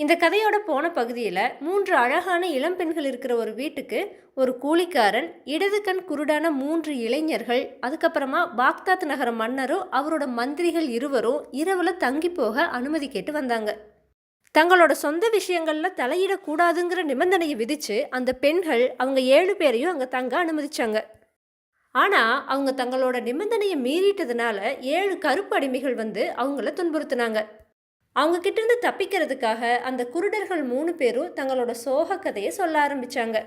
இந்த கதையோட போன பகுதியில் மூன்று அழகான இளம்பெண்கள் இருக்கிற ஒரு வீட்டுக்கு ஒரு கூலிக்காரன் இடது கண் குருடான மூன்று இளைஞர்கள் அதுக்கப்புறமா பாக்தாத் நகர மன்னரும் அவரோட மந்திரிகள் இருவரும் இரவில் தங்கி போக அனுமதி கேட்டு வந்தாங்க. தங்களோட சொந்த விஷயங்களில் தலையிடக்கூடாதுங்கிற நிபந்தனையை விதித்து அந்த பெண்கள் அவங்க ஏழு பேரையும் அங்கே தங்க அனுமதிச்சாங்க. ஆனால் அவங்க தங்களோட நிபந்தனையை மீறிட்டதுனால ஏழு கருப்பு அடிமைகள் வந்து அவங்கள துன்புறுத்தினாங்க. அவங்க கிட்டேருந்து தப்பிக்கிறதுக்காக அந்த குருடர்கள் மூணு பேரும் தங்களோட சோக கதையை சொல்ல ஆரம்பித்தாங்க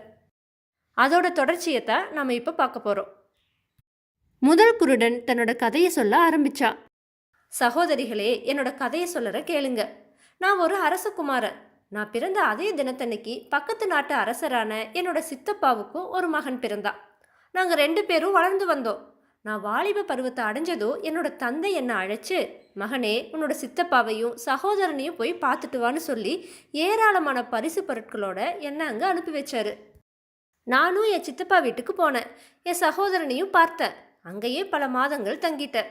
அதோட தொடர்ச்சியை தான் நம்ம இப்போ பார்க்க போகிறோம் முதல் குருடன் தன்னோட கதையை சொல்ல ஆரம்பிச்சா. சகோதரிகளே என்னோட கதையை சொல்லற கேளுங்க. நான் ஒரு அரசகுமாரன். நான் பிறந்த அதே தினத்தன்னைக்கு பக்கத்து நாட்டு அரசரான என்னோட சித்தப்பாவுக்கும் ஒரு மகன் பிறந்தான். நாங்கள் ரெண்டு பேரும் வளர்ந்து வந்தோம். நான் வாலிப பருவத்தை அடைஞ்சதோ என்னோட தந்தை என்னை அழைச்சு மகனே உன்னோட சித்தப்பாவையும் சகோதரனையும் போய் பார்த்துட்டு வான்னு சொல்லி ஏராளமான பரிசு பொருட்களோட என்னை அங்கே அனுப்பி வச்சாரு. நானும் என் சித்தப்பா வீட்டுக்கு போனேன். என் சகோதரனையும் பார்த்தேன். அங்கேயே பல மாதங்கள் தங்கிட்டேன்.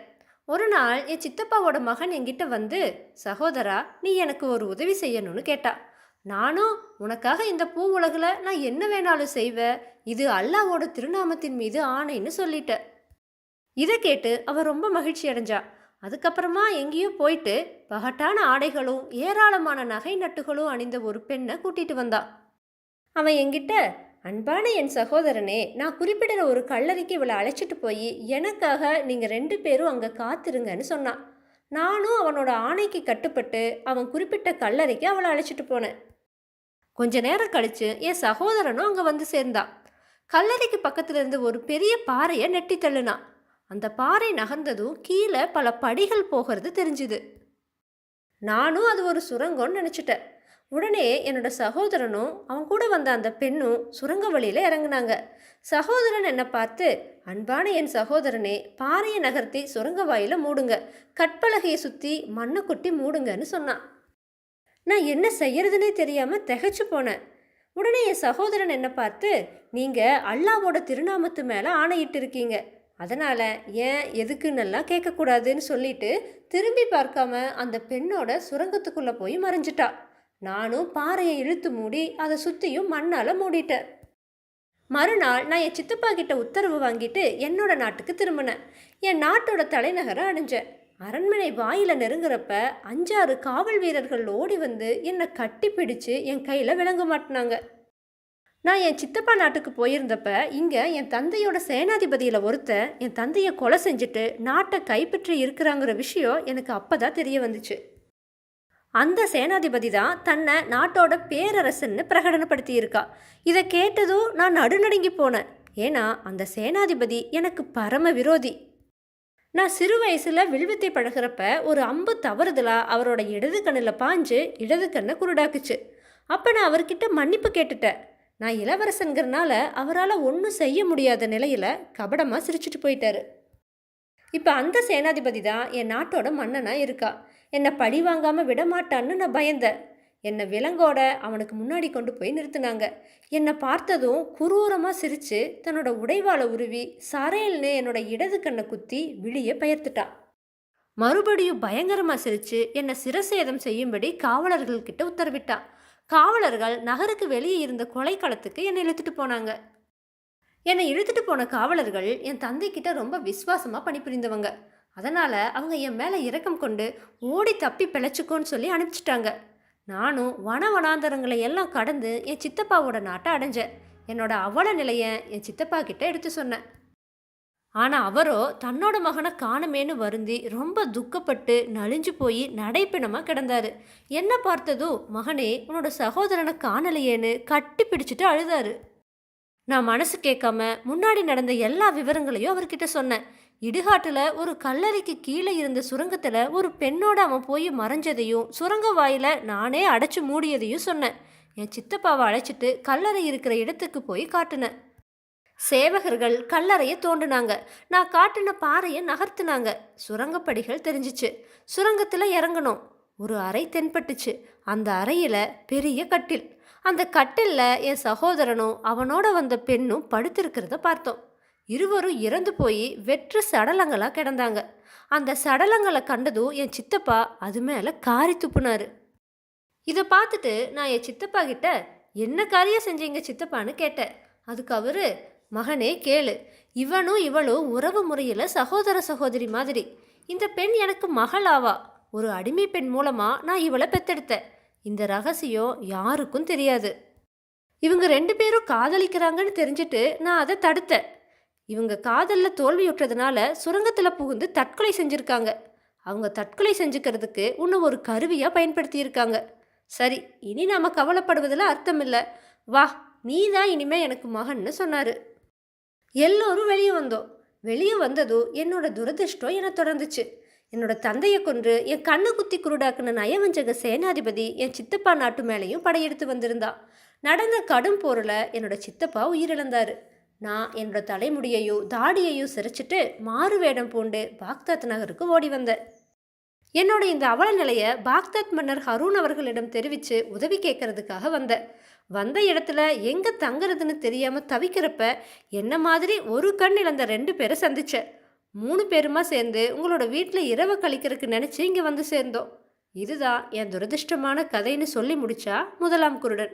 ஒரு நாள் என் சித்தப்பாவோட மகன் என்கிட்ட வந்து சகோதரா நீ எனக்கு ஒரு உதவி செய்யணும்னு கேட்டா. நானும் உனக்காக இந்த பூ உலகில் நான் என்ன வேணாலும் செய்வேன். இது அல்லாவோட திருநாமத்தின் மீது ஆணைன்னு சொல்லிட்டேன். இதை கேட்டு அவள் ரொம்ப மகிழ்ச்சி அடைஞ்சா. அதுக்கப்புறமா எங்கேயோ போயிட்டு பகட்டான ஆடைகளும் ஏராளமான நகை நட்டுகளும் அணிந்த ஒரு பெண்ணை கூட்டிட்டு வந்தா. அவன் என்கிட்ட அன்பான என் சகோதரனே நான் குறிப்பிடுற ஒரு கல்லறைக்கு இவளை அழைச்சிட்டு போய் எனக்காக நீங்கள் ரெண்டு பேரும் அங்கே காத்திருங்கன்னு சொன்னான். நானும் அவனோட ஆணைக்கு கட்டுப்பட்டு அவன் குறிப்பிட்ட கல்லறைக்கு அவளை அழைச்சிட்டு போனேன். கொஞ்ச நேரம் கழிச்சு என் சகோதரனும் அங்கே வந்து சேர்ந்தான் கல்லறைக்கு பக்கத்தில் இருந்து ஒரு பெரிய பாறையை நெட்டி தள்ளுனான். அந்த பாறை நகர்ந்ததும் கீழே பல படிகள் போகிறது தெரிஞ்சுது. நானும் அது ஒரு சுரங்கம்னு நினச்சிட்டேன். உடனே என்னோட சகோதரனும் அவன் கூட வந்த அந்த பெண்ணும் சுரங்க வழியில் இறங்குனாங்க. சகோதரன் என்னை பார்த்து அன்பான என் சகோதரனே பாறையை நகர்த்தி சுரங்க வாயில் மூடுங்க. கற்பலகையை சுற்றி மண்ணை கொட்டி மூடுங்கன்னு சொன்னான். நான் என்ன செய்யறதுனே தெரியாமல் திகைச்சு போனேன். உடனே என் சகோதரன் என்னை பார்த்து நீங்கள் அல்லாவோட திருநாமத்து மேலே ஆணையிட்டு இருக்கீங்க. அதனால் ஏன் எதுக்குன்னெல்லாம் கேட்கக்கூடாதுன்னு சொல்லிட்டு திரும்பி பார்க்காம அந்த பெண்ணோட சுரங்கத்துக்குள்ளே போய் மறைஞ்சிட்டா. நானும் பாறையை இழுத்து மூடி அதை சுற்றியும் மண்ணால் மூடிட்டேன். மறுநாள் நான் என் சித்தப்பா கிட்ட உத்தரவு வாங்கிட்டு என்னோட நாட்டுக்கு திரும்பினேன். என் நாட்டோட தலைநகரை அடைஞ்சேன் அரண்மனை வாயில் நெருங்குறப்ப அஞ்சாறு காவல் வீரர்கள் ஓடி வந்து என்னை கட்டி பிடிச்சு என் கையில் விளங்க மாட்டினாங்க. நான் என் சித்தப்பா நாட்டுக்கு போயிருந்தப்ப இங்கே என் தந்தையோட சேனாதிபதியில் ஒருத்தன் என் தந்தையை கொலை செஞ்சுட்டு நாட்டை கைப்பற்றி இருக்கிறாங்கிற விஷயம் எனக்கு அப்போ தான் தெரிய வந்துச்சு. அந்த சேனாதிபதி தான் தன்னை நாட்டோட பேரரசன்னு பிரகடனப்படுத்தியிருக்கா. இதை கேட்டதும் நான் நடுநடுங்கி போனேன். ஏன்னா அந்த சேனாதிபதி எனக்கு பரம விரோதி. நான் சிறு வயசில் வில்வித்தை பழகிறப்ப ஒரு அம்பு தவறுதலா அவரோட இடது கண்ணில் பாஞ்சு இடது கண்ணை குருடாக்குச்சு. அப்போ நான் அவர்கிட்ட மன்னிப்பு கேட்டுட்டேன். நான் இளவரசனுங்கிறனால அவரால் ஒன்றும் செய்ய முடியாத நிலையில் கபடமாக சிரிச்சிட்டு போயிட்டாரு. இப்போ அந்த சேனாதிபதி தான் என் நாட்டோட மன்னனாக இருக்கா? என்னை பழி வாங்காமல் விடமாட்டான்னு நான் பயந்தேன். என்னை விலங்கோட அவனுக்கு முன்னாடி கொண்டு போய் நிறுத்தினாங்க. என்னை பார்த்ததும் குரூரமாக சிரித்து தன்னோட உடைவாளை உருவி சரையல்னு என்னோட இடது கண்ணை குத்தி விழிய பெயர்த்துட்டான் மறுபடியும் பயங்கரமாக சிரித்து என்னை சிரசேதம் செய்யும்படி காவலர்கள்கிட்ட உத்தரவிட்டான் காவலர்கள் நகருக்கு வெளியே இருந்த கொலைக்களத்துக்கு என்னை இழுத்துட்டு போனாங்க. என்னை இழுத்துட்டு போன காவலர்கள் என் தந்தைக்கிட்ட ரொம்ப விசுவாசமாக பணிபுரிந்தவங்க. அதனால் அவங்க என் மேலே இரக்கம் கொண்டு ஓடி தப்பி பிழைச்சிக்கோன்னு சொல்லி அனுப்பிச்சிட்டாங்க. நானும் வன வனாந்தரங்களை எல்லாம் கடந்து என் சித்தப்பாவோட நாட்டை அடைஞ்சேன். என்னோட அவல நிலையை என் சித்தப்பா கிட்ட எடுத்து சொன்னேன். ஆனால் அவரோ தன்னோட மகனை காணுமேனு வருந்தி ரொம்ப துக்கப்பட்டு நலிஞ்சு போய் நடைப்பிணமாக கிடந்தாரு. என்ன பார்த்ததும் மகனே உன்னோட சகோதரனை காணலையேன்னு கட்டி பிடிச்சிட்டு அழுதாரு. நான் மனசு கேட்காம முன்னாடி நடந்த எல்லா விவரங்களையும் அவர்கிட்ட சொன்னேன். இடுகாட்டில் ஒரு கல்லறைக்கு கீழே இருந்த சுரங்கத்தில் ஒரு பெண்ணோட அவன் போய் மறைஞ்சதையும் சுரங்க வாயில் நானே அடைச்சி மூடியதையும் சொன்னேன். என் சித்தப்பாவை அழைச்சிட்டு கல்லறை இருக்கிற இடத்துக்கு போய் காட்டினேன். சேவகர்கள் கல்லறையை தோண்டினாங்க. நான் காட்டின பாறையை நகர்த்துனாங்க. சுரங்கப்படிகள் தெரிஞ்சிச்சு. சுரங்கத்தில் இறங்கணும் ஒரு அறை தென்பட்டுச்சு. அந்த அறையில் பெரிய கட்டில். அந்த கட்டிலில் என் சகோதரனும் அவனோட வந்த பெண்ணும் படுத்திருக்கிறத பார்த்தோம். இருவரும் இறந்து போய் வெற்று சடலங்களாக கிடந்தாங்க. அந்த சடலங்களை கண்டதும் என் சித்தப்பா அது மேலே காரி துப்புனாரு. இதை பார்த்துட்டு நான் என் சித்தப்பா கிட்ட என்ன காரியம் செஞ்சீங்க சித்தப்பான்னு கேட்டேன். அதுக்கு அவரு மகனே கேளு. இவனும் இவளும் உறவு முறையில் சகோதர சகோதரி மாதிரி. இந்த பெண் எனக்கு மகளாவா? ஒரு அடிமை பெண் மூலமா நான் இவளை பெத்தெடுத்தேன். இந்த ரகசியம் யாருக்கும் தெரியாது. இவங்க ரெண்டு பேரும் காதலிக்கிறாங்கன்னு தெரிஞ்சுட்டு நான் அதை தடுத்தேன். இவங்க காதலில் தோல்வியுற்றதுனால சுரங்கத்தில் புகுந்து தற்கொலை செஞ்சுருக்காங்க. அவங்க தற்கொலை செஞ்சுக்கிறதுக்கு உன்னை ஒரு கருவியாக பயன்படுத்தியிருக்காங்க. சரி இனி நாம கவலைப்படுவதில் அர்த்தம் இல்லை. வா நீ தான் இனிமே எனக்கு மகன்னு சொன்னார். எல்லோரும் வெளியே வந்தோம். வெளியே வந்ததும் என்னோட துரதிர்ஷ்டம் என்னை தொடர்ந்துச்சு. என்னோட தந்தையை கொன்று என் கண்ணை குத்தி குருடாக்குன நயவஞ்சக சேனாதிபதி என் சித்தப்பா நாட்டு மேலேயும் படையெடுத்து வந்திருந்தா. நடந்த கடும் போரில் என்னோட சித்தப்பா உயிரிழந்தார். நான் என்னோட தலைமுடியையும் தாடியையும் சிரிச்சிட்டு மாறு வேடம் பூண்டு பாக்தாத் நகருக்கு ஓடி வந்தேன். என்னோட இந்த அவல நிலையை பாக்தாத் மன்னர் ஹரூன் அவர்களிடம் தெரிவித்து உதவி கேட்கறதுக்காக வந்தேன். வந்த இடத்துல எங்கே தங்குறதுன்னு தெரியாமல் தவிக்கிறப்ப என்ன மாதிரி ஒரு கண் இழந்த ரெண்டு பேரை சந்திச்சேன் மூணு பேருமா சேர்ந்து உங்களோட வீட்டில் இரவு கழிக்கிறதுக்கு நினச்சி இங்கே வந்து சேர்ந்தோம். இதுதான் என் துரதிர்ஷ்டமான கதைன்னு சொல்லி முடிச்சா முதலாம் குருடன்.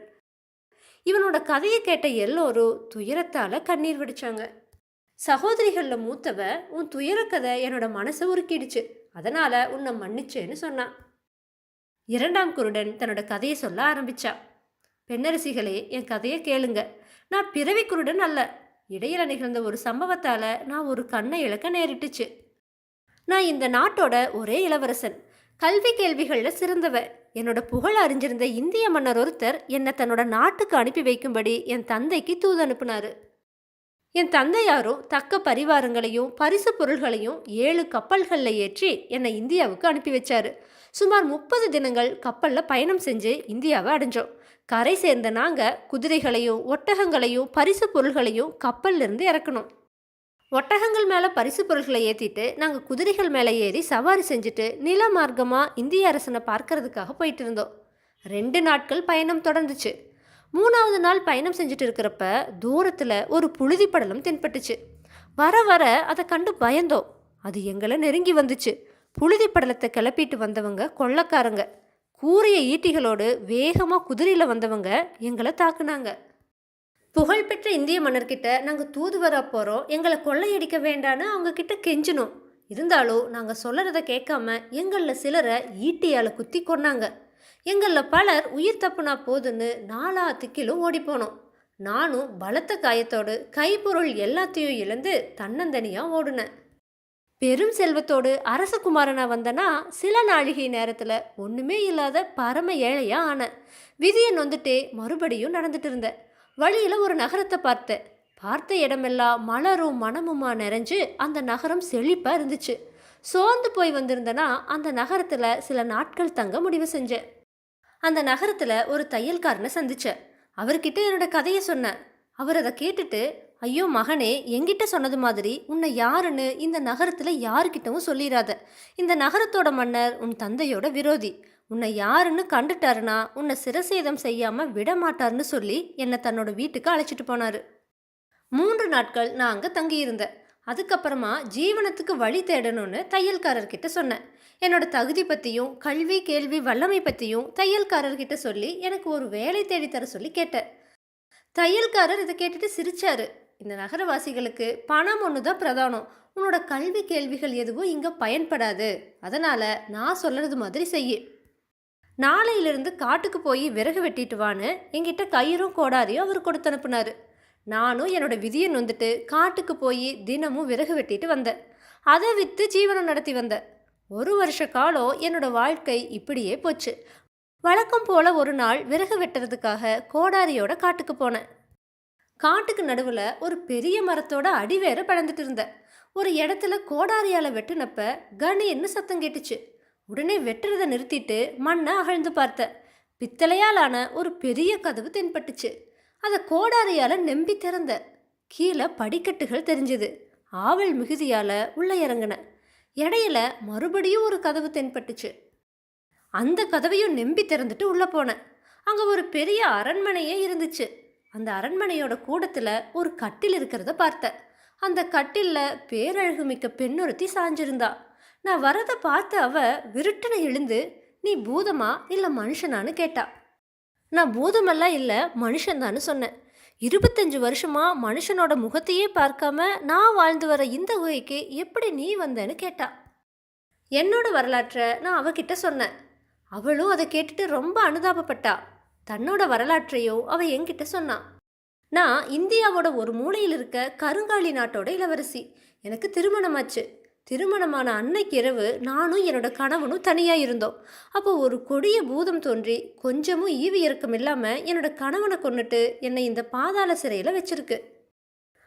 இவனோட கதையை கேட்ட எல்லோரும் துயரத்தால் கண்ணீர் வடிச்சாங்க. சகோதரிகளில் மூத்தவ உன் துயரக்கதை என்னோட மனசை உருக்கிடுச்சு. அதனால் உன்னை மன்னிச்சேன்னு சொன்னான். இரண்டாம் குருடன் தன்னோட கதையை சொல்ல ஆரம்பிச்சா. பெண்ணரசிகளே என் கதையை கேளுங்க. நான் பிறவி குருடன் அல்ல. இடையில நிகழ்ந்த ஒரு சம்பவத்தால நான் ஒரு கண்ணை இழக்க நேரிட்டுச்சு. நான் இந்த நாட்டோட ஒரே இளவரசன். கல்வி கேள்விகளில் சிறந்தவ என்னோட புகழ் அறிஞ்சிருந்த இந்திய மன்னர் ஒருத்தர் என்னை தன்னோட நாட்டுக்கு அனுப்பி வைக்கும்படி என் தந்தைக்கு தூது அனுப்புனாரு. என் தந்தையாரும் தக்க பரிவாரங்களையும் பரிசு பொருள்களையும் ஏழு கப்பல்களில் ஏற்றி என்னை இந்தியாவுக்கு அனுப்பி வச்சாரு. சுமார் முப்பது தினங்கள் கப்பலில் பயணம் செஞ்சு இந்தியாவை அடைஞ்சோம். கரை சேர்ந்த நாங்கள் குதிரைகளையும் ஒட்டகங்களையும் பரிசு பொருள்களையும் கப்பல்லிருந்து இறக்கணும் ஒட்டகங்கள் மேலே பரிசு பொருள்களை ஏற்றிட்டு நாங்கள் குதிரைகள் மேலே ஏறி சவாரி செஞ்சுட்டு நில மார்க்கமாக இந்திய அரசனை பார்க்கறதுக்காக போயிட்டு இருந்தோம். ரெண்டு நாட்கள் பயணம் தொடர்ந்துச்சு. மூணாவது நாள் பயணம் செஞ்சுட்டு இருக்கிறப்ப தூரத்தில் ஒரு புழுதி படலம் தென்பட்டுச்சு. வர வர அதை கண்டு பயந்தோம். அது எங்களை நெருங்கி வந்துச்சு. புழுதி படலத்தை கிளப்பிட்டு வந்தவங்க கொள்ளக்காரங்க. கூரிய ஈட்டிகளோடு வேகமாக குதிரையில் வந்தவங்க எங்களை தாக்குனாங்க. புகழ்பெற்ற இந்திய மன்னர்கிட்ட நாங்கள் தூது வர போகிறோம் எங்களை கொள்ளையடிக்க வேண்டான்னு அவங்க கிட்ட கெஞ்சினோம். இருந்தாலும் நாங்கள் சொல்கிறத கேட்காம எங்களில் சிலரை ஈட்டியால் குத்தி கொன்னாங்க. எங்களில் பலர் உயிர் தப்புனா போதுன்னு நாலா திக்கிலும் ஓடிப்போனோம். நானும் பலத்த காயத்தோடு கைப்பொருள் எல்லாத்தையும் இழந்து தன்னந்தனியாக ஓடுனேன். பெரும் செல்வத்தோடு அரசகுமாரனா வந்தனா சில நாழிகை நேரத்தில் ஒன்றுமே இல்லாத பரம ஏழையா ஆனேன் விதியை நொந்துட்டே மறுபடியும் நடந்துட்டு இருந்தேன் வழியில் ஒரு நகரத்தை பார்த்தேன் பார்த்த இடமெல்லாம் மலரும் மனமுமா நிறைஞ்சு அந்த நகரம் செழிப்பாக இருந்துச்சு. சோர்ந்து போய் வந்திருந்தனா அந்த நகரத்தில் சில நாட்கள் தங்க முடிவு செஞ்சேன் அந்த நகரத்தில் ஒரு தையல்காரனை சந்தித்தேன் அவர்கிட்ட என்னோட கதையை சொன்னேன் அவர் அதை கேட்டுட்டு ஐயோ மகனே என்கிட்ட சொன்னது மாதிரி உன்னை யாருன்னு இந்த நகரத்தில் யாருக்கிட்டவும் சொல்லிடாத இந்த நகரத்தோட மன்னர் உன் தந்தையோட விரோதி. உன்னை யாருன்னு கண்டுட்டாருன்னா உன்னை சிரசேதம் செய்யாமல் விட மாட்டார்னு சொல்லி என்னை தன்னோட வீட்டுக்கு அழைச்சிட்டு போனார். மூன்று நாட்கள் நான் அங்கே தங்கியிருந்தேன். அதுக்கப்புறமா ஜீவனத்துக்கு வழி தேடணும்னு தையல்காரர்கிட்ட சொன்னேன். என்னோட தகுதி பற்றியும் கல்வி கேள்வி வல்லமை பற்றியும் தையல்காரர்கிட்ட சொல்லி எனக்கு ஒரு வேலை தேடித்தர சொல்லி கேட்டேன். தையல்காரர் இதை கேட்டுட்டு சிரிச்சாரு. இந்த நகரவாசிகளுக்கு பணம் ஒன்று தான் பிரதானம். உன்னோட கல்வி கேள்விகள் எதுவும் இங்கே பயன்படாது. அதனால் நான் சொல்கிறது மாதிரி செய்யு. நாளையிலிருந்து காட்டுக்கு போய் விறகு வெட்டிட்டு வான்னு என்கிட்ட கயிறும் கோடாரியும் அவர் கொடுத்து அனுப்புனாரு. நானும் என்னோட விதியை நொந்துட்டு காட்டுக்கு போய் தினமும் விறகு வெட்டிட்டு வந்தேன். அதை விற்று ஜீவனம் நடத்தி வந்தேன். ஒரு வருஷ காலம் என்னோட வாழ்க்கை இப்படியே போச்சு. வழக்கம் போல ஒரு நாள் விறகு வெட்டுறதுக்காக கோடாரியோட காட்டுக்கு போனேன். காட்டுக்கு நடுவில் ஒரு பெரிய மரத்தோட அடிவேற படந்துட்டு இருந்தேன் ஒரு இடத்துல கோடாரியால் வெட்டினப்ப கணின்னு சத்தம் கேட்டுச்சு. உடனே வெட்டுறதை நிறுத்திட்டு மண்ணை அகழ்ந்து பார்த்தேன் பித்தளையால் ஆன ஒரு பெரிய கதவு தென்பட்டுச்சு. அதை கோடாரியால் நெம்பி திறந்த. கீழே படிக்கட்டுகள் தெரிஞ்சுது. ஆவல் மிகுதியால் உள்ளே இறங்கினேன் இடையில மறுபடியும் ஒரு கதவு தென்பட்டுச்சு. அந்த கதவையும் நெம்பி திறந்துட்டு உள்ளே போனேன் அங்கே ஒரு பெரிய அரண்மனையே இருந்துச்சு. அந்த அரண்மனையோட கூடத்தில் ஒரு கட்டில் இருக்கிறத பார்த்தேன் அந்த கட்டிலில் பேரழகு மிக்க பெண்ணொருத்தி சாஞ்சிருந்தா. நான் வரதை பார்த்த அவ விருட்டனை எழுந்து நீ பூதமா இல்லை மனுஷனான்னு கேட்டா? நான் பூதமெல்லாம் இல்லை மனுஷன்தான்னு சொன்னேன். இருபத்தஞ்சு வருஷமா மனுஷனோட முகத்தையே பார்க்காம நான் வாழ்ந்து வர இந்த குகைக்கு எப்படி நீ வந்தேன்னு கேட்டா? என்னோட வரலாற்றை நான் அவகிட்ட சொன்னேன். அவளும் அதை கேட்டுட்டு ரொம்ப அனுதாபப்பட்டா. தன்னோட வரலாற்றையோ அவ என்கிட்ட சொன்னான் நான் இந்தியாவோட ஒரு மூலையில் இருக்க கருங்காலி நாட்டோட இளவரசி. எனக்கு திருமணமாச்சு. திருமணமான அன்னைக்கு இரவு நானும் என்னோட கணவனும் தனியாக இருந்தோம். அப்போ ஒரு கொடிய பூதம் தோன்றி கொஞ்சமும் ஈவி இறக்கம் இல்லாமல் என்னோட கணவனை கொண்டுட்டு என்னை இந்த பாதாள சிறையில் வச்சிருக்கு.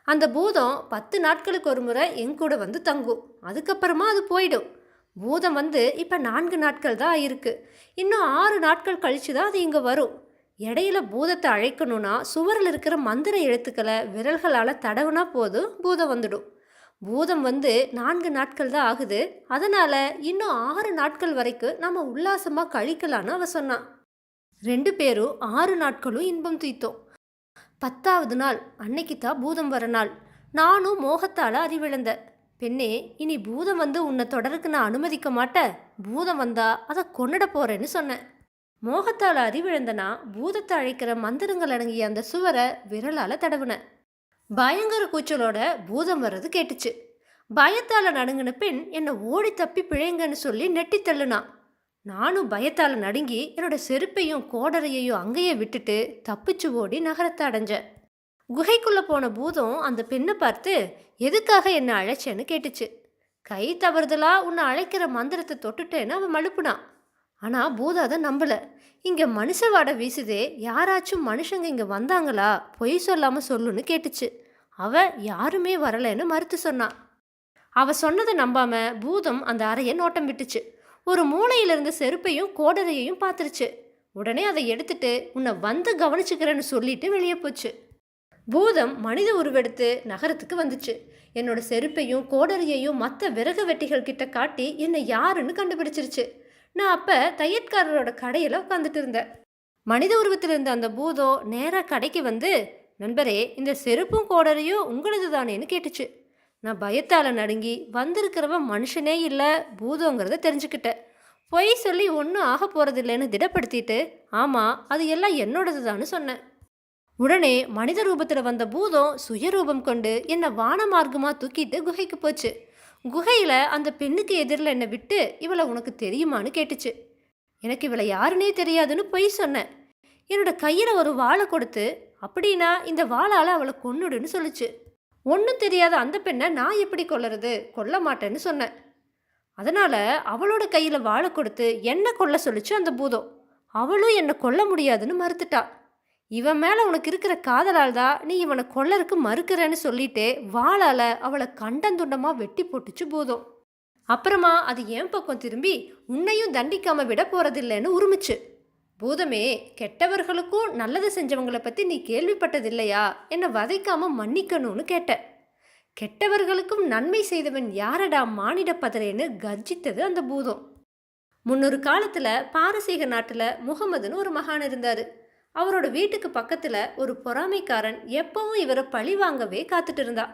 அந்த பூதம் பத்து நாட்களுக்கு ஒரு முறை என் கூட வந்து தங்கும். அதுக்கப்புறமா அது போயிடும். பூதம் வந்து இப்போ நான்கு நாட்கள் தான் ஆயிருக்கு இன்னும் ஆறு நாட்கள் கழிச்சு தான் அது இங்கே வரும். இடையில பூதத்தை அழைக்கணும்னா சுவரில் இருக்கிற மந்திர எழுத்துக்களை விரல்களால் தடவுனா போதும் பூதம் வந்துடும். பூதம் வந்து நான்கு நாட்கள் தான் ஆகுது. அதனால் இன்னும் ஆறு நாட்கள் வரைக்கும் நம்ம உல்லாசமாக கழிக்கலான்னு அவ சொன்னான் ரெண்டு பேரும் ஆறு நாட்களும் இன்பம் தூய்த்தோம் பத்தாவது நாள் அன்னைக்கு தான் பூதம் வர நாள். நானும் மோகத்தால் அறிவிழந்த. பெண்ணே இனி பூதம் வந்து உன்னை தொடருக்கு நான் அனுமதிக்க மாட்டேன். பூதம் வந்தா அதை கொண்டுட போகிறேன்னு சொன்னேன். மோகத்தால் அறிவிழந்தனா பூதத்தை அழைக்கிற மந்திரங்கள் அடங்கிய அந்த சுவரை விரலால் தடவுனேன் பயங்கர கூச்சலோட பூதம் வர்றது கேட்டுச்சு. பயத்தால் நடுங்கின பெண் என்னை ஓடி தப்பி பிழைங்கன்னு சொல்லி நெட்டி தள்ளுனான் நானும் பயத்தால் நடுங்கி என்னோட செருப்பையும் கோடரையையும் அங்கேயே விட்டுட்டு தப்பிச்சு ஓடி நகரத்தை அடைஞ்சேன் குகைக்குள்ளே போன பூதம் அந்த பெண்ணை பார்த்து எதுக்காக என்னை அழைச்சேன்னு கேட்டுச்சு. கை தவறுதலா உன்னை அழைக்கிற மந்திரத்தை தொட்டுட்டேன்னு அவன் மழுப்புனான் ஆனால் பூதம் அதை நம்பலை. இங்கே மனுஷ வாடை வீசுதே யாராச்சும் மனுஷங்க இங்கே வந்தாங்களா? பொய் சொல்லாமல் சொல்லுன்னு கேட்டுச்சு. அவ யாருமே வரலைன்னு மறுத்து சொன்னான் அவ சொன்னதை நம்பாம பூதம் அந்த அறையை நோட்டம் விட்டுச்சு. ஒரு மூலையில இருந்த செருப்பையும் கோடரையையும் பார்த்துருச்சு. உடனே அதை எடுத்துட்டு உன்னை வந்து கவனிச்சுக்கிறேன்னு சொல்லிட்டு வெளியே போச்சு. பூதம் மனித உருவெடுத்து நகரத்துக்கு வந்துச்சு. என்னோட செருப்பையும் கோடரியையும் மற்ற விறகு வெட்டிகள் கிட்ட காட்டி என்னை யாருன்னு கண்டுபிடிச்சிருச்சு. நான் அப்போ தையற்காரரோட கடையில் உட்காந்துட்டு இருந்தேன். மனித உருவத்தில் இருந்த அந்த பூதம் நேராக கடைக்கு வந்து நண்பரே இந்த செருப்பும் கோடரையும் உங்களது தானேன்னு கேட்டுச்சு. நான் பயத்தால் நடுங்கி வந்திருக்கிறவன் மனுஷனே இல்லை பூதங்கிறத தெரிஞ்சுக்கிட்டேன். பொய் சொல்லி ஒன்றும் ஆக போகிறதில்லைன்னு திடப்படுத்திட்டு ஆமாம் அது எல்லாம் என்னோடது தான்னு சொன்னேன். உடனே மனித ரூபத்தில் வந்த பூதம் சுயரூபம் கொண்டு என்னை வான மார்க்கமாக தூக்கிட்டு குகைக்கு போச்சு. குகையில் அந்த பெண்ணுக்கு எதிரில் என்னை விட்டு இவளை உனக்கு தெரியுமான்னு கேட்டுச்சு. எனக்கு இவளை யாருன்னே தெரியாதுன்னு பொய் சொன்னேன். என்னோட கையில் ஒரு வாழை கொடுத்து அப்படின்னா இந்த வாளால் அவளை கொன்னுடுன்னு சொல்லுச்சு. ஒன்றும் தெரியாத அந்த பெண்ணை நான் எப்படி கொல்லுறது? கொல்ல மாட்டேன்னு சொன்னேன். அதனால் அவளோட கையில் வாழை கொடுத்து என்னை கொல்ல சொல்லிச்சு அந்த பூதம். அவளும் என்னை கொல்ல முடியாதுன்னு மறுத்துட்டா. இவன் மேலே உனக்கு இருக்கிற காதலால் தான் நீ இவனை கொல்லருக்கு மறுக்கிறேன்னு சொல்லிட்டு வாளால் அவளை கண்டந்துண்டமாக வெட்டி போட்டுச்சு பூதம். அப்புறமா அது என் பக்கம் திரும்பி உன்னையும் தண்டிக்காம விட போறதில்லைன்னு உருமிச்சு. பூதமே கெட்டவர்களுக்கும் நல்லது செஞ்சவங்களை பற்றி நீ கேள்விப்பட்டதில்லையா? என்னை வதைக்காம மன்னிக்கணும்னு கேட்ட. கெட்டவர்களுக்கும் நன்மை செய்தவன் யாரடா மானிட பதறேன்னு கர்ஜித்தது அந்த பூதம். முன்னொரு காலத்தில் பாரசீக நாட்டில் முகமதுன்னு ஒரு மகான் இருந்தார். அவரோட வீட்டுக்கு பக்கத்தில் ஒரு பொறாமைக்காரன் எப்பவும் இவரை பழி வாங்கவே காத்துட்டு இருந்தான்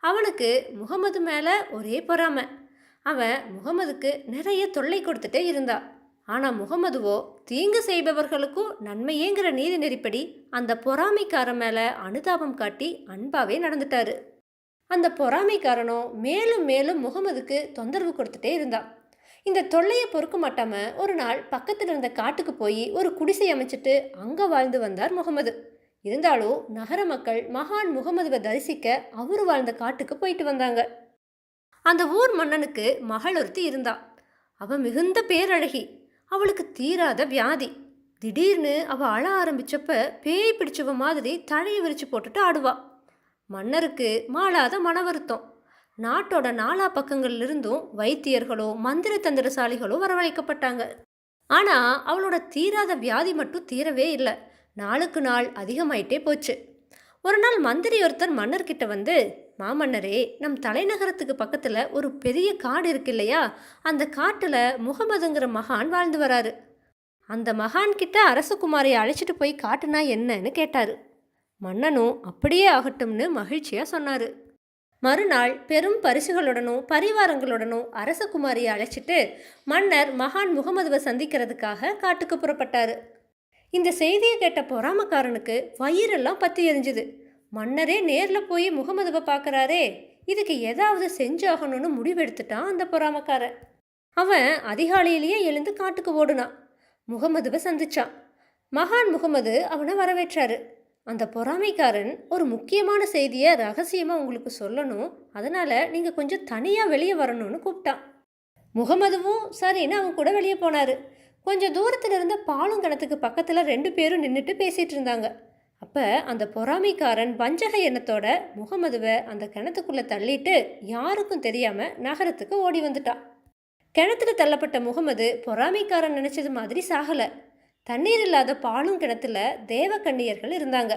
அவனுக்கு முகமது மேலே ஒரே பொறாமை. அவன் முகமதுக்கு நிறைய தொல்லை கொடுத்துட்டே இருந்தான் ஆனால் முகமதுவோ தீங்கு செய்பவர்களுக்கும் நன்மையேங்கிற நீதி நெறிப்படி அந்த பொறாமைக்காரன் மேலே அனுதாபம் காட்டி அன்பாவே நடந்துட்டாரு. அந்த பொறாமைக்காரனோ மேலும் மேலும் முகமதுக்கு தொந்தரவு கொடுத்துட்டே இருந்தான் இந்த தொல்லையை பொறுக்க மாட்டாம ஒரு நாள் பக்கத்தில் இருந்த காட்டுக்கு போய் ஒரு குடிசை அமைச்சிட்டு அங்கே வாழ்ந்து வந்தார் முகமது. இருந்தாலும் நகர மக்கள் மகான் முகமதுவை தரிசிக்க அவர் வாழ்ந்த காட்டுக்கு போயிட்டு வந்தாங்க. அந்த ஊர் மன்னனுக்கு மகள் ஒருத்தி இருந்தா. அவ மிகுந்த பேரழகி. அவளுக்கு தீராத வியாதி. திடீர்னு அவ அழ ஆரம்பிச்சப்ப பேய் பிடிச்சவ மாதிரி தழையை விரிச்சு போட்டுட்டு ஆடுவா. மன்னருக்கு மாளாத மன வருத்தம் நாட்டோட நாலா பக்கங்கள்லிருந்தும் வைத்தியர்களோ மந்திர தந்திரசாலிகளோ வரவழைக்கப்பட்டாங்க. ஆனால் அவளோட தீராத வியாதி மட்டும் தீரவே இல்லை. நாளுக்கு நாள் அதிகமாயிட்டே போச்சு. ஒரு நாள் மந்திரி ஒருத்தர் மன்னர்கிட்ட வந்து மாமன்னரே நம் தலைநகரத்துக்கு பக்கத்தில் ஒரு பெரிய காடு இருக்கு இல்லையா அந்த காட்டில் முகமதுங்கிற மகான் வாழ்ந்து வராரு. அந்த மகான் கிட்ட அரசகுமாரியை அழைச்சிட்டு போய் காட்டுனா என்னன்னு கேட்டார். மன்னனும் அப்படியே ஆகட்டும்னு மகிழ்ச்சியாக சொன்னார். மறுநாள் பெரும் பரிசுகளுடனும் பரிவாரங்களுடனும் அரசகுமாரியை அழைச்சிட்டு மன்னர் மகான் முகமதுவை சந்திக்கிறதுக்காக காட்டுக்கு புறப்பட்டார். இந்த செய்தியை கேட்ட பொறாமக்காரனுக்கு வயிறெல்லாம் பத்தி எரிஞ்சுது. மன்னரே நேரில் போய் முகமதுவை பார்க்குறாரே இதுக்கு ஏதாவது செஞ்சாகணும்னு முடிவெடுத்துட்டான் அந்த பொறாமக்காரன். அவன் அதிகாலையிலேயே எழுந்து காட்டுக்கு ஓடுனான். முகமதுவை சந்திச்சான். மகான் முகமது அவனை வரவேற்றாரு. அந்த பொறாமைக்காரன் ஒரு முக்கியமான செய்தியை ரகசியமாக உங்களுக்கு சொல்லணும். அதனால் நீங்கள் கொஞ்சம் தனியாக வெளியே வரணும்னு கூப்பிட்டான் முகமதுவும் சரின்னு அவன் கூட வெளியே போனார். கொஞ்சம் தூரத்தில் இருந்த பாலுங்கிணத்துக்கு பக்கத்தில் ரெண்டு பேரும் நின்றுட்டு பேசிகிட்டு இருந்தாங்க. அப்போ அந்த பொறாமைக்காரன் வஞ்சக எண்ணத்தோட முகமதுவை அந்த கிணத்துக்குள்ளே தள்ளிட்டு யாருக்கும் தெரியாமல் நகரத்துக்கு ஓடி வந்துட்டான். கிணத்துல தள்ளப்பட்ட முகமது பொறாமைக்காரன் நினச்சது மாதிரி சாகலை. தண்ணீர் இல்லாத பாலும் கிணத்துல தேவக்கண்ணியர்கள் இருந்தாங்க.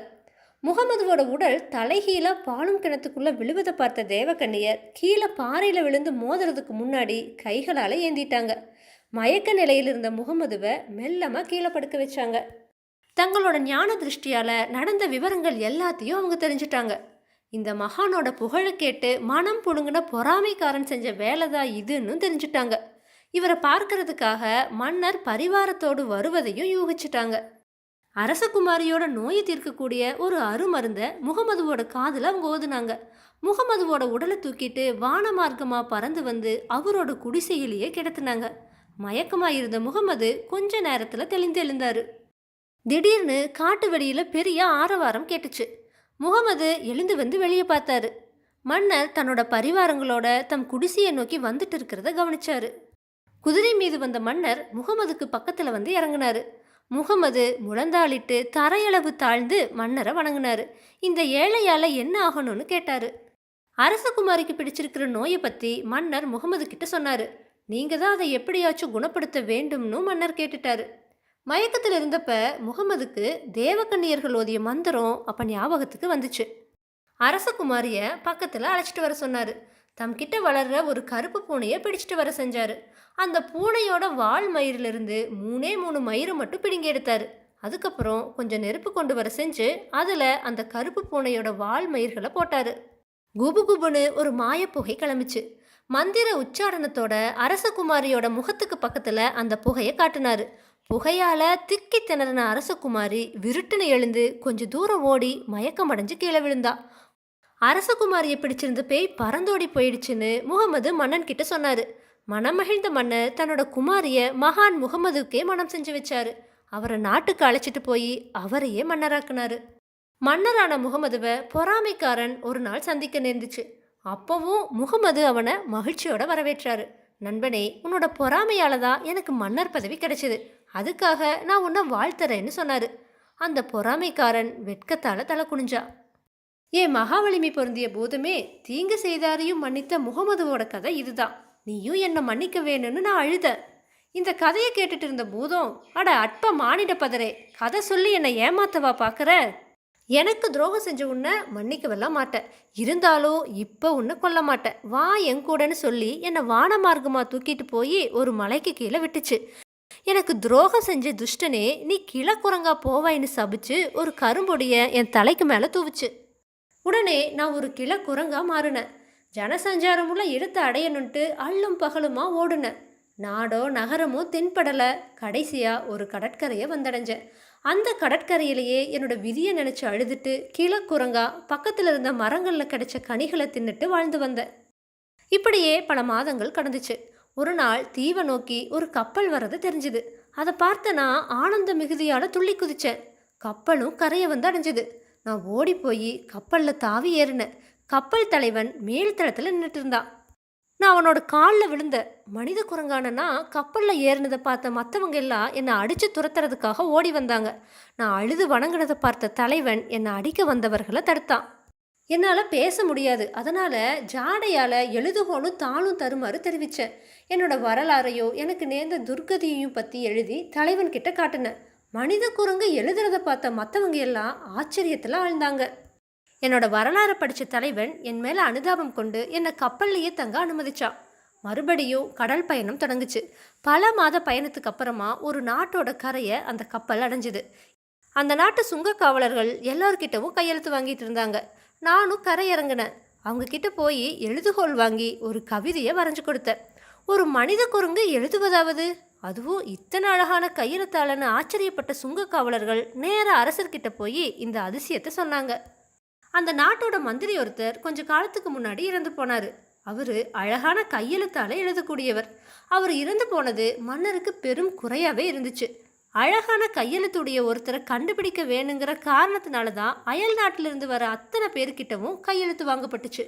முகமதுவோட உடல் தலைகீழாக பாலும் கிணத்துக்குள்ள விழுவதை பார்த்த தேவக்கண்ணியர் கீழே பாறையில் விழுந்து மோதுறதுக்கு முன்னாடி கைகளால் ஏந்திட்டாங்க. மயக்க நிலையில் இருந்த முகமதுவை மெல்லமாக கீழே படுக்க வச்சாங்க. தங்களோட ஞான திருஷ்டியால் நடந்த விவரங்கள் எல்லாத்தையும் அவங்க தெரிஞ்சிட்டாங்க. இந்த மகானோட புகழை கேட்டு மனம் புழுங்கின பொறாமைக்காரன் செஞ்ச வேலை தான் இதுன்னு தெரிஞ்சுட்டாங்க. இவரை பார்க்கறதுக்காக மன்னர் பரிவாரத்தோடு வருவதையும் யூகிச்சிட்டாங்க. அரசகுமாரியோட நோயை தீர்க்கக்கூடிய ஒரு அருமருந்தை முகமதுவோட காதில் அவங்க ஓதுனாங்க. முகமதுவோட உடலை தூக்கிட்டு வான மார்க்கமாக பறந்து வந்து அவரோட குடிசையிலேயே கிடத்துனாங்க. மயக்கமாக இருந்த முகமது கொஞ்ச நேரத்தில் தெளிந்து எழுந்தார். திடீர்னு காட்டு வெளியில் பெரிய ஆரவாரம் கேட்டுச்சு. முகமது எழுந்து வந்து வெளியே பார்த்தாரு. மன்னர் தன்னோட பரிவாரங்களோட தம் குடிசையை நோக்கி வந்துட்டு இருக்கிறத கவனிச்சாரு. குதிரை மீது வந்த மன்னர் முகமதுக்கு பக்கத்தில் வந்து இறங்கினாரு. முகமது முழந்தாளிட்டு தரையளவு தாழ்ந்து மன்னரை வணங்கினாரு. இந்த ஏழையால் என்ன ஆகணும்னு கேட்டாரு. அரசகுமாரிக்கு பிடிச்சிருக்கிற நோயை பற்றி மன்னர் முகமது கிட்ட சொன்னார். நீங்கள் தான் அதை எப்படியாச்சும் குணப்படுத்த வேண்டும்னு மன்னர் கேட்டுட்டாரு. மயக்கத்தில் இருந்தப்ப முகமதுக்கு தேவக்கண்ணியர்கள் ஓதிய மந்திரம் அப்போ ஞாபகத்துக்கு வந்துச்சு. அரசகுமாரியை பக்கத்தில் அழைச்சிட்டு வர சொன்னார். தம்கிட்ட வளர்ற ஒரு கருப்பு பூனையை பிடிச்சிட்டு வர செஞ்சார். அந்த பூனையோட வால் மயிரிலிருந்து மூணே மூணு மயிறு மட்டும் பிடுங்கி எடுத்தார். அதுக்கப்புறம் கொஞ்சம் நெருப்பு கொண்டு வர செஞ்சு அதில் அந்த கருப்பு பூனையோட வால் மயிர்களை போட்டார். குபு குபுன்னு ஒரு மாயப்புகை கிளம்பிச்சு. மந்திர உச்சாரணத்தோட அரசகுமாரியோட முகத்துக்கு பக்கத்தில் அந்த புகையை காட்டினாரு. புகையால் திக்கி திணறின அரசகுமாரி விருட்டுன்னு எழுந்து கொஞ்சம் தூரம் ஓடி மயக்கம் அடைஞ்சு கீழே விழுந்தா. அரசகுமாரியை பிடிச்சிருந்த பேய் பறந்தோடி போயிடுச்சுன்னு முகமது மன்னன் கிட்ட சொன்னார். மனம் மகிழ்ந்த மன்னர் தன்னோட குமாரியை மகான் முகமதுக்கே மனம் செஞ்சு வச்சாரு. அவரை நாட்டுக்கு அழைச்சிட்டு போய் அவரையே மன்னராக்குனாரு. மன்னரான முகமதுவை பொறாமைக்காரன் ஒரு நாள் சந்திக்க நேர்ந்துச்சு. அப்போவும் முகமது அவனை மகிழ்ச்சியோட வரவேற்றாரு. நண்பனே உன்னோட பொறாமையால தான் எனக்கு மன்னர் பதவி கிடைச்சது. அதுக்காக நான் உன்னை வாழ்த்துறேன்னு சொன்னாரு. அந்த பொறாமைக்காரன் வெட்கத்தால தலை குனிஞ்சா. ஏ மகாவலிமை பொருந்திய பூதமே தீங்கு செய்தாரையும் மன்னித்த முகமதுவோட கதை இதுதான். நீயும் என்னை மன்னிக்க வேணும்னு நான் அழுத. இந்த கதையை கேட்டுட்டு இருந்த பூதம் அட அற்ப மானிட பதரே கதை சொல்லி என்னை ஏமாத்தவா பார்க்குற எனக்கு துரோகம் செஞ்ச உன்னை மன்னிக்கவெல்லாம் மாட்டேன். இருந்தாலும் இப்போ உன்னை கொல்ல மாட்டேன். வா என் கூடன்னு சொல்லி என்னை வான மார்க்கமாக தூக்கிட்டு போய் ஒரு மலைக்கு கீழே விட்டுச்சு. எனக்கு துரோகம் செஞ்ச துஷ்டனே நீ கிழக்குரங்கா போவாயின்னு சபிச்சு ஒரு கரும்பொடியை என் தலைக்கு மேலே தூவிச்சு. உடனே நான் ஒரு கிழக்குரங்கா மாறினேன். ஜனசஞ்சாரமுள்ள இடத்தை அடையணுன்ட்டு அள்ளும் பகலுமா ஓடுனேன். நாடோ நகரமோ தென்படலை. கடைசியாக ஒரு கடற்கரையை வந்தடைஞ்சேன். அந்த கடற்கரையிலேயே என்னோட விதியை நினச்சி அழுதுட்டு கிழக்குரங்கா பக்கத்தில் இருந்த மரங்களில் கிடைச்ச கனிகளை தின்னுட்டு வாழ்ந்து வந்தேன். இப்படியே பல மாதங்கள் கடந்துச்சு. ஒரு நாள் தீவை நோக்கி ஒரு கப்பல் வர்றது தெரிஞ்சுது. அதை பார்த்த நான் ஆனந்த மிகுதியால் துள்ளி குதிச்சேன். கப்பலும் கரையை வந்து அடைஞ்சுது. நான் ஓடி போய் கப்பலில் தாவி ஏறினேன் கப்பல் தலைவன் மேல் தளத்தில் நின்றுட்டு இருந்தான். நான் அவனோட காலில் விழுந்த மனித குரங்கானனா கப்பலில் ஏறினதை பார்த்த மற்றவங்க எல்லாம் என்னை அடித்து துரத்துறதுக்காக ஓடி வந்தாங்க. நான் அழுது வணங்கினதை பார்த்த தலைவன் என்னை அடிக்க வந்தவர்களை தடுத்தான். என்னால் பேச முடியாது. அதனால் ஜாடையால் எழுதுகோலும் தாளும் தருமாறு தெரிவித்தேன் என்னோட வரலாறையோ எனக்கு நேர்ந்த துர்கதியையும் பற்றி எழுதி தலைவன் கிட்ட காட்டினேன். மனித குரங்கு எழுதுறதை பார்த்த மற்றவங்க எல்லாம் ஆச்சரியத்தில் ஆழ்ந்தாங்க. என்னோட வரலாறை படித்த தலைவன் என் மேலே அனுதாபம் கொண்டு என்னை கப்பல்லையே தங்க அனுமதிச்சான். மறுபடியும் கடல் பயணம் தொடங்குச்சு. பல மாத பயணத்துக்கு அப்புறமா ஒரு நாட்டோட கரையை அந்த கப்பல் அடைஞ்சுது. அந்த நாட்டு சுங்க காவலர்கள் எல்லார்கிட்டவும் கையெழுத்து வாங்கிட்டு இருந்தாங்க. நானும் கரை இறங்கினேன் அவங்க கிட்ட போய் எழுதுகோல் வாங்கி ஒரு கவிதையை வரைஞ்சு கொடுத்தேன். ஒரு மனித குரங்கு எழுதுவதாவது? அதுவும் இத்தனை அழகான கையெழுத்தாளன்னு ஆச்சரியப்பட்ட சுங்க காவலர்கள் நேர அரசர்கிட்ட போய் இந்த அதிசயத்தை சொன்னாங்க. அந்த நாட்டோட மந்திரி ஒருத்தர் கொஞ்ச காலத்துக்கு முன்னாடி இறந்து போனாரு. அவர் அழகான கையெழுத்தால் எழுதக்கூடியவர். அவர் இறந்து போனது மன்னருக்கு பெரும் குறையாகவே இருந்துச்சு. அழகான கையெழுத்துடைய ஒருத்தரை கண்டுபிடிக்க வேணுங்கிற காரணத்தினால தான் அயல் நாட்டிலிருந்து வர அத்தனை பேர்கிட்டவும் கையெழுத்து வாங்கப்பட்டுச்சு.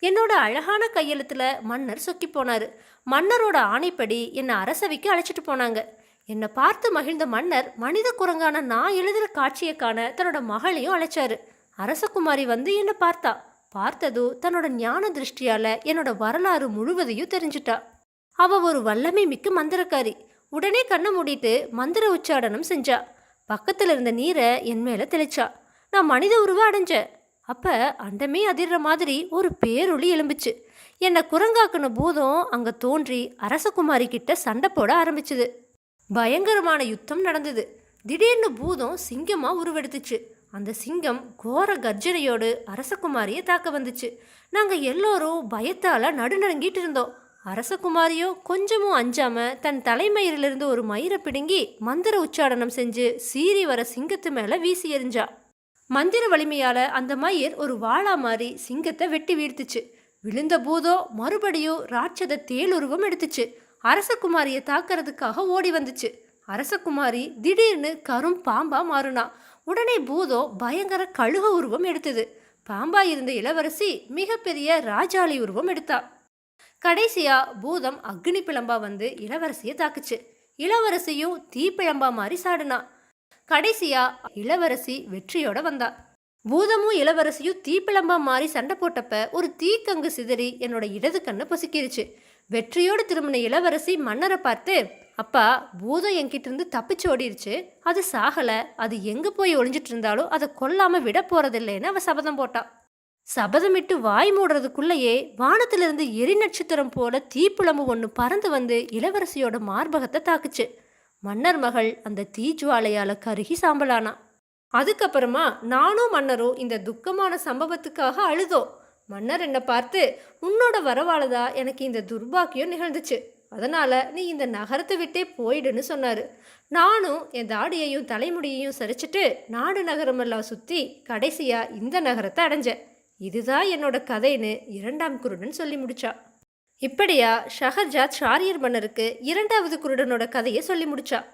என்னோட அழகான கையெழுத்துல மன்னர் சொக்கி போனார். மன்னரோட ஆணைப்படி என்னை அரசவைக்கு அழைச்சிட்டு போனாங்க. என்னை பார்த்து மகிழ்ந்த மன்னர் மனித குரங்கான நான் எழுதுகிற காட்சியை காண தன்னோட மகளையும் அழைச்சாரு. அரசகுமாரி வந்து என்னை பார்த்தா. பார்த்ததும் தன்னோட ஞான திருஷ்டியால என்னோட வரலாறு முழுவதையும் தெரிஞ்சிட்டா. அவ ஒரு வல்லமை மிக்க மந்திரக்காரி. உடனே கண்ணை மூடிட்டு மந்திர உச்சாடனம் செஞ்சா. பக்கத்தில் இருந்த நீரை என் மேலே தெளிச்சா. நான் மனித உருவம் அடைஞ்சேன். அப்போ அண்டமே அதிர்ற மாதிரி ஒரு பேரொளி எழும்புச்சு. என்னை குரங்காக்குன பூதம் அங்கே தோன்றி அரசகுமாரி கிட்ட சண்டை போட ஆரம்பிச்சுது. பயங்கரமான யுத்தம் நடந்தது. திடீர்னு பூதம் சிங்கமாக உருவெடுத்துச்சு. அந்த சிங்கம் கோர கர்ஜனையோடு அரசகுமாரியை தாக்க வந்துச்சு. நாங்கள் எல்லோரும் பயத்தால் நடுநடுங்கிட்டு இருந்தோம். அரசகுமாரியோ கொஞ்சமும் அஞ்சாம தன் தலைமயிரிலிருந்து ஒரு மயிரை பிடுங்கி மந்திர உச்சாடனம் செஞ்சு சீறி வர சிங்கத்து மேலே வீசி எறிஞ்சா. மந்திர வலிமையால் அந்த மயிர் ஒரு வாளா மாதிரி சிங்கத்தை வெட்டி வீழ்த்துச்சு. விழுந்த பூதம் மறுபடியும் ராட்சத தேலுருவம் எடுத்துச்சு. அரசகுமாரியை தாக்கிறதுக்காக ஓடி வந்துச்சு. அரசகுமாரி திடீர்னு கரும் பாம்பா மாறுனா. உடனே பூதம் பயங்கர கழுக உருவம் எடுத்தது. பாம்பா இருந்த இளவரசி மிகப்பெரிய ராஜாளி உருவம் எடுத்தா. கடைசியா பூதம் அக்னி பிளம்பா வந்து இளவரசியை தாக்குச்சு. இளவரசியும் தீப்பிழம்பா மாதிரி சாடுனா. கடைசியா இளவரசி வெற்றியோட வந்தா. பூதமும் இளவரசியும் தீப்பிளம்பா மாறி சண்டை போட்டப்ப ஒரு தீக்கங்கு சிதறி என்னோட இடது கண்ணை பொசுக்கிருச்சு. வெற்றியோடு திரும்பின இளவரசி மன்னரை பார்த்து அப்பா பூதம் என்கிட்ட இருந்து தப்பிச்சு ஓடிருச்சு. அது சாகல. அது எங்க போய் ஒளிஞ்சிட்டு இருந்தாலும் அதை கொல்லாம விட போறதில்லைன்னு அவ சபதம் போட்டா. சபதமிட்டு வாய் மூடுறதுக்குள்ளேயே வானத்திலிருந்து எரி நட்சத்திரம் போல தீப்புழம்பு ஒன்று பறந்து வந்து இளவரசியோட மார்பகத்தை தாக்குச்சு. மன்னர் மகள் அந்த தீஜ்வாலையால் கருகி சாம்பலானா. அதுக்கப்புறமா நானும் மன்னரும் இந்த துக்கமான சம்பவத்துக்காக அழுதோம். மன்னர் என்னை பார்த்து உன்னோட வரவாளதா? எனக்கு இந்த துர்பாக்கியம் நிகழ்ந்துச்சு. அதனால் நீ இந்த நகரத்தை விட்டே போயிடுன்னு சொன்னார். நானும் என் தாடியையும் தலைமுடியையும் சரிச்சிட்டு நாடு நகரமெல்லாம் சுற்றி கடைசியாக இந்த நகரத்தை அடைஞ்சேன். இதுதான் என்னோட கதைன்னு இரண்டாம் குருடன் சொல்லி முடிச்சா. இப்படியா? ஷஹர்ஜாத் ஷாரியர் மன்னருக்கு இரண்டாவது குருடனோட கதையை சொல்லி முடிச்சா.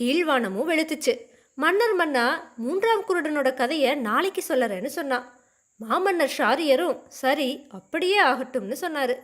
கீழ்வானமும் வெளுத்துச்சு. மன்னர் மன்னா மூன்றாம் குருடனோட கதையை நாளைக்கு சொல்லறேன்னு சொன்னான் மாமன்னர் ஷாரியரும் சரி அப்படியே ஆகட்டும்னு சொன்னாரு.